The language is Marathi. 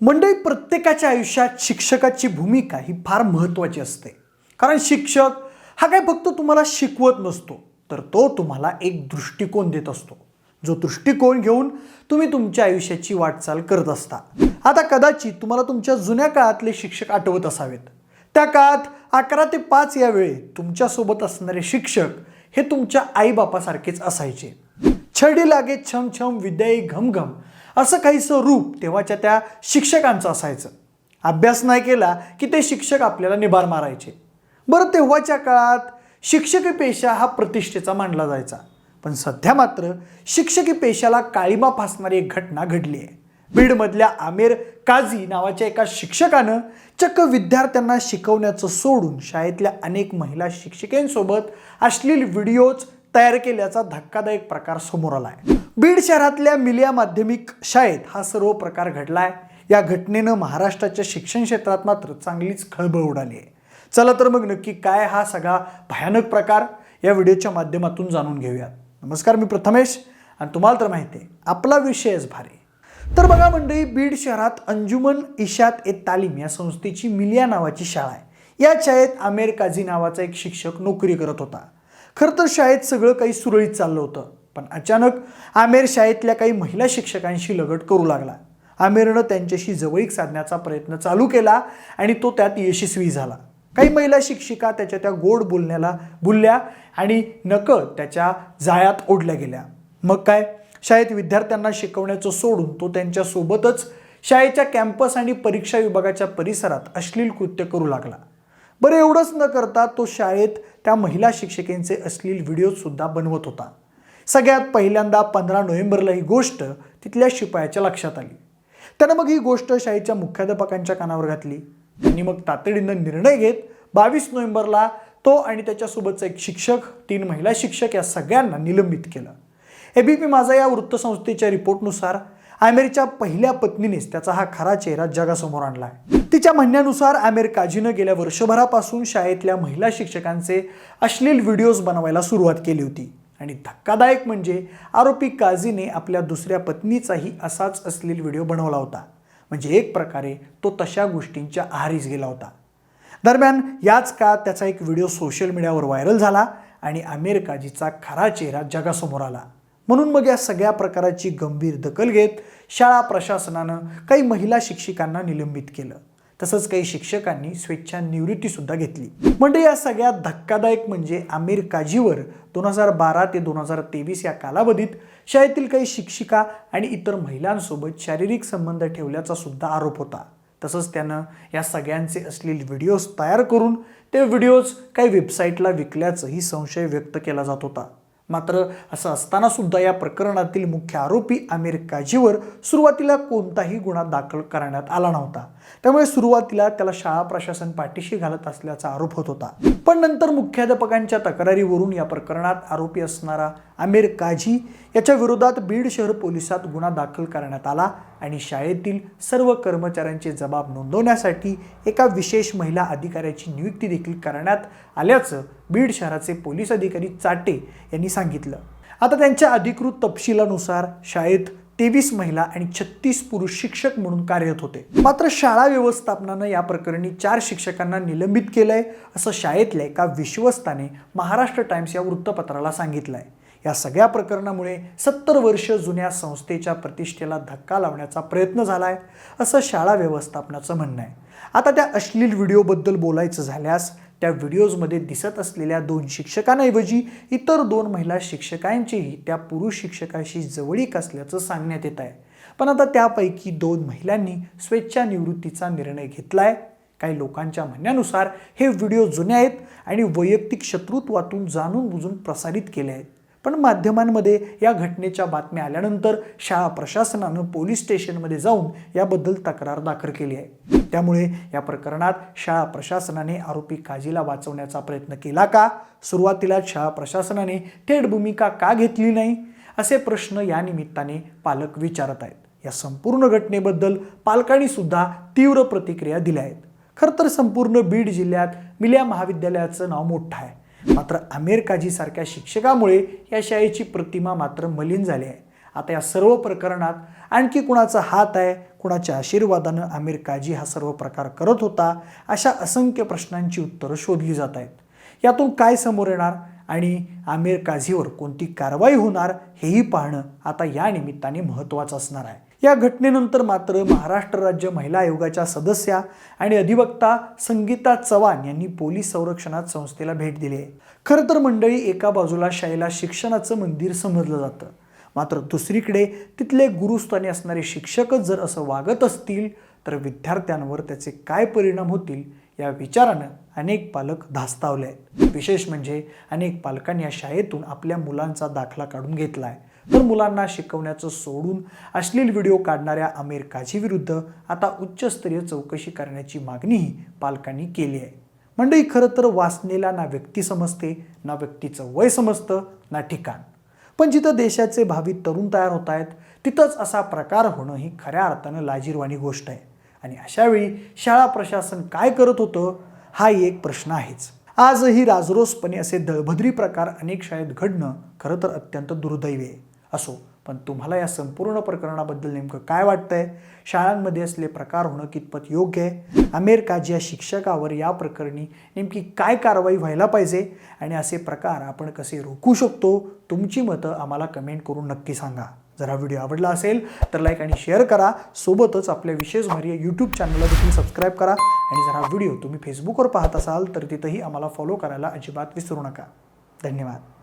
मंडळी प्रत्येकाच्या आयुष्यात शिक्षकाची भूमिका ही फार महत्त्वाची असते. कारण शिक्षक हा काय फक्त तुम्हाला शिकवत नसतो तर तो तुम्हाला एक दृष्टिकोन देत असतो. जो दृष्टिकोन घेऊन तुम्ही तुमच्या आयुष्याची वाटचाल करत असता. आता कदाचित तुम्हाला तुमच्या जुन्या काळातले शिक्षक आठवत असावेत. त्या काळात अकरा ते पाच या वेळी तुमच्यासोबत असणारे शिक्षक हे तुमच्या आईबापासारखेच असायचे. छडी लागे छम छम विद्याई घमघम असं काहीसं रूप तेव्हाच्या त्या शिक्षकांचं असायचं. अभ्यास नाही केला की ते शिक्षक आपल्याला निभार मारायचे. बरं तेव्हाच्या काळात शिक्षकी पेशा हा प्रतिष्ठेचा मानला जायचा. पण सध्या मात्र शिक्षकी पेशाला काळीमा फासणारी एक घटना घडली आहे बीडमधल्या आमेर काझी नावाच्या एका शिक्षकानं चक्क विद्यार्थ्यांना शिकवण्याचं सोडून शाळेतल्या अनेक महिला शिक्षिकेंसोबत अश्लील व्हिडिओज तयार केल्याचा धक्कादायक प्रकार समोर आला आहे बीड शहरातल्या मिलिया माध्यमिक शाळेत हा सर्व प्रकार घडलाय. या घटनेनं महाराष्ट्राच्या शिक्षण क्षेत्रात मात्र चांगलीच खळबळ उडाली आहे. चला तर मग नक्की काय हा सगळा भयानक प्रकार या व्हिडिओच्या माध्यमातून जाणून घेऊयात. नमस्कार मी प्रथमेश आणि तुम्हाला तर माहिती आहे आपला विषयच भारी तर बघा मंडळी बीड शहरात अंजुमन इशात ए तालीम या संस्थेची मिलिया नावाची शाळा आहे. या शाळेत आमेर काझी नावाचा एक शिक्षक नोकरी करत होता. खरं तर शाळेत सगळं काही सुरळीत चाललं होतं. पण अचानक आमेर शाळेतल्या काही महिला शिक्षकांशी लगट करू लागला. आमेरनं त्यांच्याशी जवळीक साधण्याचा प्रयत्न चालू केला आणि तो त्यात यशस्वी झाला. काही महिला शिक्षिका त्याच्या त्या गोड बोलण्याला बोलल्या आणि नकळत त्याच्या जाळ्यात ओढल्या गेल्या. मग काय? शाळेत विद्यार्थ्यांना शिकवण्याचं सोडून तो त्यांच्यासोबतच शाळेच्या कॅम्पस आणि परीक्षा विभागाच्या परिसरात अश्लील कृत्य करू लागला. बरं एवढंच न करता तो शाळेत त्या महिला शिक्षिकेंचे अश्लील व्हिडिओसुद्धा बनवत होता. सगळ्यात पहिल्यांदा पंधरा नोव्हेंबरला ही गोष्ट तिथल्या शिपायाच्या लक्षात आली. त्यानं मग ही गोष्ट शाळेच्या मुख्याध्यापकांच्या कानावर घातली. त्यांनी मग तातडीनं निर्णय घेत बावीस नोव्हेंबरला तो आणि त्याच्यासोबतचा एक शिक्षक तीन महिला शिक्षक या सगळ्यांना निलंबित केलं. एबीपी माझा या वृत्तसंस्थेच्या रिपोर्टनुसार आमेरच्या पहिल्या पत्नीनेच त्याचा हा खरा चेहरा जगासमोर आणला आहे तिच्या म्हणण्यानुसार आमिर काजीनं गेल्या वर्षभरापासून शाळेतल्या महिला शिक्षकांचे अश्लील व्हिडिओज बनवायला सुरुवात केली होती. आणि धक्कादायक म्हणजे आरोपी काझीने आपल्या दुसऱ्या पत्नीचाही असाच असलेला व्हिडिओ बनवला होता. म्हणजे एक प्रकारे तो तशा गोष्टींच्या आहारीच गेला होता. दरम्यान याच काळात त्याचा एक व्हिडिओ सोशल मीडियावर व्हायरल झाला आणि आमिर काजीचा खरा चेहरा जगासमोर आला. म्हणून मग या सगळ्या प्रकाराची गंभीर दखल घेत शाळा प्रशासनानं काही महिला शिक्षिकांना निलंबित केलं. तसंच काही शिक्षकांनी स्वेच्छा निवृत्तीसुद्धा घेतली. म्हणजे या सगळ्यात धक्कादायक म्हणजे आमिर काजीवर दोन हजार बारा ते दोन हजार तेवीस या कालावधीत शाळेतील काही शिक्षिका आणि इतर महिलांसोबत शारीरिक संबंध ठेवल्याचा सुद्धा आरोप होता. तसंच त्यानं या सगळ्यांचे असलेले व्हिडिओज तयार करून ते व्हिडिओज काही वेबसाईटला विकल्याचंही संशय व्यक्त केला जात होता. मात्र असं असताना सुद्धा या प्रकरणातील मुख्य आरोपी आमिर काजीवर सुरुवातीला कोणताही गुन्हा दाखल करण्यात आला नव्हता. त्यामुळे सुरुवातीला त्याला शाळा प्रशासन पाठीशी घालत असल्याचा आरोप होत होता. पण नंतर मुख्याध्यापकांच्या तक्रारीवरून या प्रकरणात आरोपी असणारा आमिर काझी याच्या विरोधात बीड शहर पोलिसात गुन्हा दाखल करण्यात आला आणि शाळेतील सर्व कर्मचाऱ्यांचे जबाब नोंदवण्यासाठी एका विशेष महिला अधिकाऱ्याची नियुक्ती देखील करण्यात आल्याचं बीड शहराचे पोलीस अधिकारी चाटे यांनी सांगितलं. आता त्यांच्या अधिकृत तपशिलानुसार शाळेत तेवीस महिला आणि छत्तीस पुरुष शिक्षक म्हणून कार्यरत होते. मात्र शाळा व्यवस्थापनानं या प्रकरणी चार शिक्षकांना निलंबित केलंय असं शाळेतल्या एका विश्वस्ताने महाराष्ट्र टाइम्स या वृत्तपत्राला सांगितलंय. या सगळ्या प्रकरणामुळे सत्तर वर्ष जुन्या संस्थेच्या प्रतिष्ठेला धक्का लावण्याचा प्रयत्न झालाय असं शाळा व्यवस्थापनाचं म्हणणं आहे. आता त्या अश्लील व्हिडिओबद्दल बोलायचं झाल्यास त्या व्हिडिओजमध्ये दिसत असलेल्या दोन शिक्षकांऐवजी इतर दोन महिला शिक्षकांचीही त्या पुरुष शिक्षकाशी जवळीक असल्याचं सांगण्यात येत आहे. पण आता त्यापैकी दोन महिलांनी स्वेच्छा निवृत्तीचा निर्णय घेतलाय. काही लोकांच्या म्हणण्यानुसार हे व्हिडिओ जुने आहेत आणि वैयक्तिक शत्रुत्वातून जाणून बुजून प्रसारित केले आहेत. पण माध्यमांमध्ये या घटनेच्या बातम्या आल्यानंतर शाळा प्रशासनानं पोलीस स्टेशनमध्ये जाऊन याबद्दल तक्रार दाखल केली आहे. त्यामुळे या प्रकरणात शाळा प्रशासनाने आरोपी काजीला वाचवण्याचा प्रयत्न केला का? सुरुवातीला शाळा प्रशासनाने थेट भूमिका का घेतली नाही? असे प्रश्न या निमित्ताने पालक विचारत आहेत. या संपूर्ण घटनेबद्दल पालकांनी सुद्धा तीव्र प्रतिक्रिया दिल्या आहेत. खरं तर संपूर्ण बीड जिल्ह्यात मिल्या महाविद्यालयाचं नाव मोठं आहे. मात्र आमिर काझीसारख्या शिक्षकामुळे या शाळेची प्रतिमा मात्र मलिन झाली आहे. आता या सर्व प्रकरणात आणखी कुणाचा हात आहे कुणाच्या आशीर्वादानं आमिर काजी हा सर्व प्रकार करत होता अशा असंख्य प्रश्नांची उत्तरं शोधली जात आहेत. यातून काय समोर येणार आणि आमिर काझीवर कोणती कारवाई होणार हेही पाहणं आता या निमित्ताने महत्त्वाचं असणार आहे. या घटनेनंतर मात्र महाराष्ट्र राज्य महिला आयोगाच्या सदस्या आणि अधिवक्ता संगीता चव्हाण यांनी पोलीस संरक्षणात संस्थेला भेट दिली. आहे खरं तर मंडळी एका बाजूला शाळेला शिक्षणाचं मंदिर समजलं जातं. मात्र दुसरीकडे तिथले गुरुस्थानी असणारे शिक्षकच जर असं वागत असतील तर विद्यार्थ्यांवर त्याचे काय परिणाम होतील या विचारानं अनेक पालक धास्तावले आहेत. विशेष म्हणजे अनेक पालकांनी या शाळेतून आपल्या मुलांचा दाखला काढून घेतला आहे तर मुलांना शिकवण्याचं सोडून अश्लील व्हिडिओ काढणाऱ्या आमिर काझी विरुद्ध आता उच्चस्तरीय चौकशी करण्याची मागणीही पालकांनी केली आहे. मंडळी खरं तर वाचनेला ना व्यक्ती समजते ना व्यक्तीचं वय समजतं ना ठिकाण. पण जिथं देशाचे भावी तरुण तयार होत आहेत तिथंच असा प्रकार होणं ही खऱ्या अर्थानं लाजीरवाणी गोष्ट आहे. आणि अशावेळी शाळा प्रशासन काय करत होतं हा एक प्रश्न आहेच. आजही राजरोसपणे असे दळभद्री प्रकार अनेक शाळेत घडणं खरं तर अत्यंत दुर्दैवी आहे. असो. पण तुम्हाला या संपूर्ण प्रकरणाबद्दल नेमकं काय वाटतंय? शाळांमध्ये असले प्रकार होणं कितपत योग्य आहे? आमेर या शिक्षकावर या प्रकरणी नेमकी काय कारवाई व्हायला पाहिजे? आणि असे प्रकार आपण कसे रोखू शकतो? तुमची मतं आम्हाला कमेंट करून नक्की सांगा. जर हा व्हिडिओ आवडला असेल तर लाईक आणि शेअर करा. सोबतच आपल्या विशेष भारी यूट्यूब चॅनलला देखील सबस्क्राईब करा. आणि जर हा व्हिडिओ तुम्ही फेसबुकवर पाहत असाल तर तिथंही आम्हाला फॉलो करायला अजिबात विसरू नका. धन्यवाद.